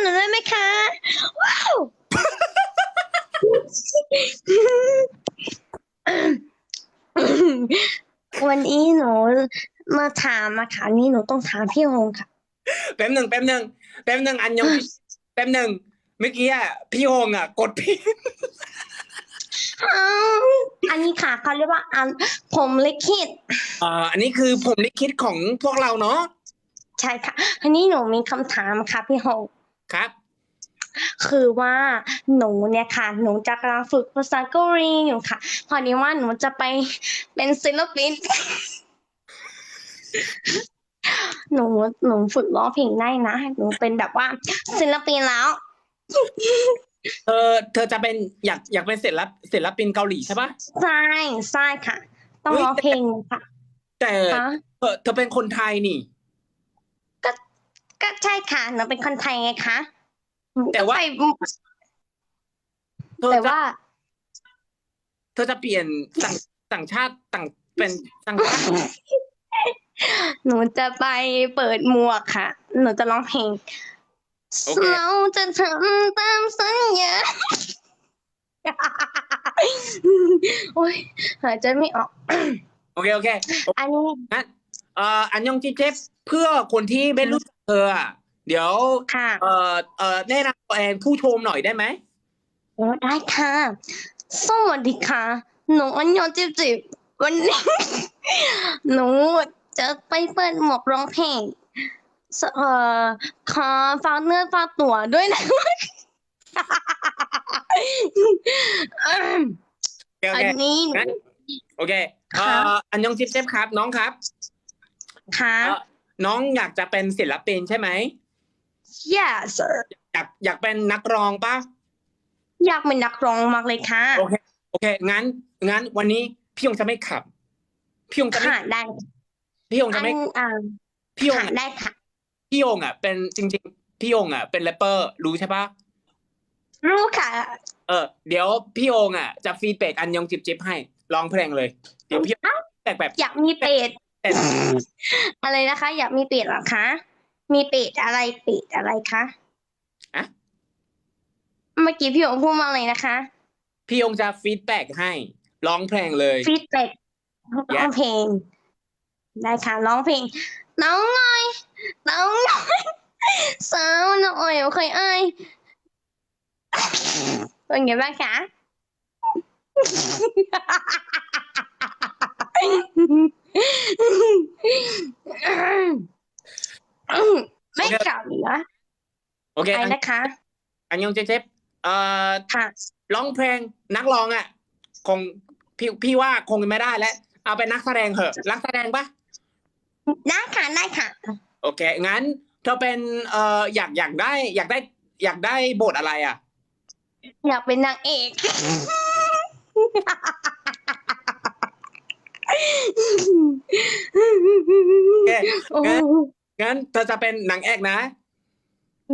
หนูได้ไหมคะ ว้าว วันนี้หนูมาถามอะค่ะนี่หนูต้องถามพี่ฮงค่ะ แป๊บหนึ่งแป๊บหนึ่งแป๊บหนึ่งอันยองแป๊บหนึ่งเมื่อกี้อะพี่โฮงอะ กดผิดอ้าวอันนี้ค่ะเขาเรียกว่าอันผมลิขิตอ่าอันนี้คือผมลิขิตของพวกเราเนาะใช่ค่ะ อันนี้หนูมีคำถามค่ะพี่ฮง ครับ คือว่าหนูเนี่ยค่ะ หนูจะกำลังฝึกภาษาเกาหลีอยู่ค่ะ พอดีว่าหนูจะไปเป็นศิลปิน หนูหนูฝึกร้องเพลงได้นะ หนูเป็นแบบว่าศิลปินแล้ว เธอเธอจะเป็นอยากอยากเป็นศิลปศิลปินเกาหลีใช่ปะใช่ใช่ค่ะ ต้องร้องเพลงค่ะแต่ฮะ เธอเธอเป็นคนไทยนี่ ก็ใช่ค่ะหนูเป็นคนไทยไงคะหนูก็แต่ว่าไปเธอแต่จะว่า เธอจะเปลี่ยนต่างต่างชาติต่างเป็นต่างชาติหนูจะไปเปิดหมวกค่ะ หนูจะร้องเพลงโอเคเราจะทำตามสัญญา โอ้ยหายใจไม่ออก โอเคโอเคอันนี้งั้นเอ่ออันยองจิเจฟเพื่อคนที่ไม่รู้จัก เธออะเดี๋ยวค่ะเอ่อเอ่อแนะนำตัวเองผู้ชมหน่อยได้ไหมโอ้ได้ค่ะ สวัสดีค่ะ หนูอันยองจิบจิบวันนี้ หนูจะไปเปิดหมวกร้องเพลงสเอ่อขอฝากเนื้อฝากตัวด้วยนะโอเคโออัเคนนี้งั้นโอเคเอ่ค่ะออันยองจิเจฟครับ น้องครับค่ะเอ่อ น้องอยากจะเป็นศิลปินใช่ไหม yes sir อยากอยากเป็นนักร้องปะอยากเป็นนักร้องมากเลยค่ะ โอเค โอเค งั้น งั้นวันนี้พี่ยงจะไม่ขับ พี่ยงจะไม่ค่ะได้ พี่ยงอัจะนไม่อ่าพี่ยงค่ะได้ค่ะ พี่ยงอะ เป็นจริง ๆ พี่ยงอะ เป็นแรปเปอร์ รู้ใช่ปะรู้ค่ะ เออ เดี๋ยวพี่โองอะ จะฟีดแบ็กอันยองจิบจิบให้ ร้องเพลงเลย เดี๋ยวพี่แบกแบบ อยากมีเป็ดแต่ อะไรนะคะ อยากมีเป็ดเหรอคะ มีเป็ดอะไรเป็ดอะไรคะอะเมื่อกี้พี่โอพูดมาเลยนะคะ พี่โองจะฟีดแบ็กให้ร้องเพลงเลยฟีดแบ็กร้องเพลงได้ค่ะร้องเพลงน้องหน่อยน้องหน่อยสาวหน่อยโอเคเอ้ยเป็นไงบ้างคะ ไม่กลับนะโอเคไปอันนะคะ อันยองจิบจิบเอ่อค่ะร้องเพลงนักร้องอะ คงพี่พี่ว่าคงไม่ได้แล้ว เอาเป็นนักแสดงเหอะนักแสดงปะได้ค่ะได้ค่ะ โอเค งั้นเธอเป็นเอ่ออยากอยากได้ อยากได้ อยากได้บทอะไรอะ อยากเป็นนางเอก เคโอ้งั้นเธอจะเป็นนางเอกนะ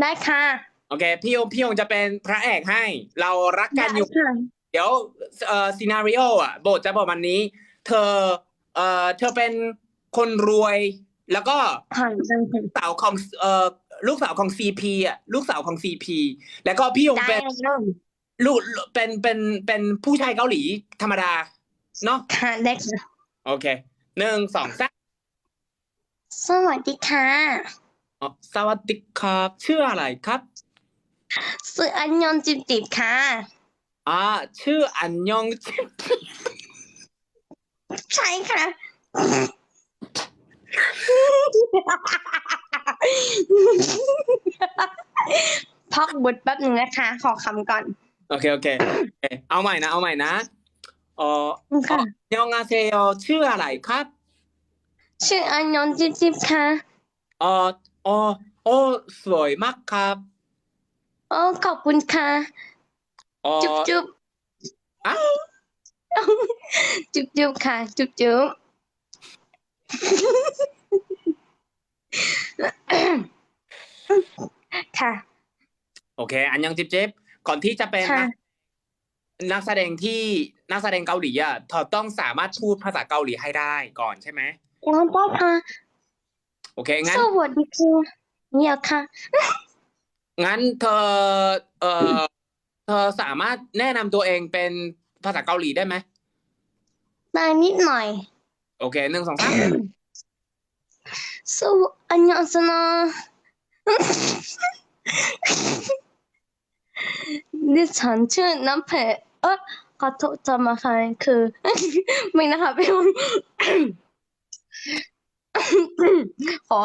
ได้ค่ะ โอเค พี่โองพี่โองจะเป็นพระเอกให้ เรารักกันอยู่ ได้ค่ะ เดี๋ยวเอ่อซีนารีโออะบทจะบอกวันนี้ เธอเอ่อเธอเป็นคนรวย แล้วก็ผ่านได้ค่ะสาวของเอ่อลูกสาวของซีพีอะลูกสาวของซีพีแล้วก็พี่ยงได้เป็นเลยลูกเป็นเป็นเป็นผู้ชายเกาหลีธรรมดาเนาะ ค่ะได้ค่ะ โอเคหนึ่งสองสามสวัสดีค่ะอ๋อสวัสดีครับชื่ออะไรครับสื่ออันยอนจิบจิบค่ะ อ่าชื่ออันยองใช่ค่ะพักบทแป๊บหนึ่งนะคะ ขอคำก่อน โอเคโอเคโอเค เอาใหม่นะ เอาใหม่นะ เอ๋อค่ะยองอาเซโยชื่ออะไรครับชื่ออันยอนจิบจิบค่ะเอ๋ออ๋อโอ้สวยมากครับโอ้ขอบคุณค่ะอ๋อจุ๊บจุ๊บอะจุ๊บจุ๊บค่ะ จุ๊บจุ๊บค่ะ โอเค อันยังจิบจิบก่อนที่จะเป็นค่ะนักนักแสดงที่ นักแสดงเกาหลีอะเธอต้องสามารถพูดภาษาเกาหลีให้ได้ก่อนใช่ไหมงั้นได้ค่ะโอเคงั้นสวัสดีค่ะเนี่ยค่ะ งั้นเธอเออเธอสามารถแนะนำตัวเองเป็นภาษาเกาหลีได้ไหมได้นิดหน่อย โอเคหนึ่งสองสามสวัสอันยองสนะดิฉันชื่อน้ำเพชรเออ ขอโทษจะมาค่ะคือไม่นะคะพี่ขอ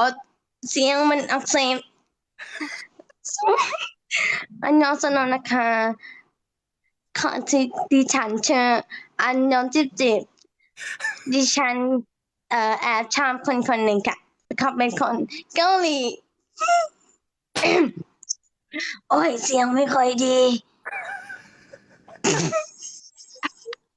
เสียงมันอักเสบอันยองสนะนะคะขอที่ดิฉันเชื่ออันยองจิบจิบดิฉันเอ่อแอบชอบคนคนหนึ่งค่ะเขาเป็นคนเกาหลีโอ้ยเสียงไม่ค่อยดี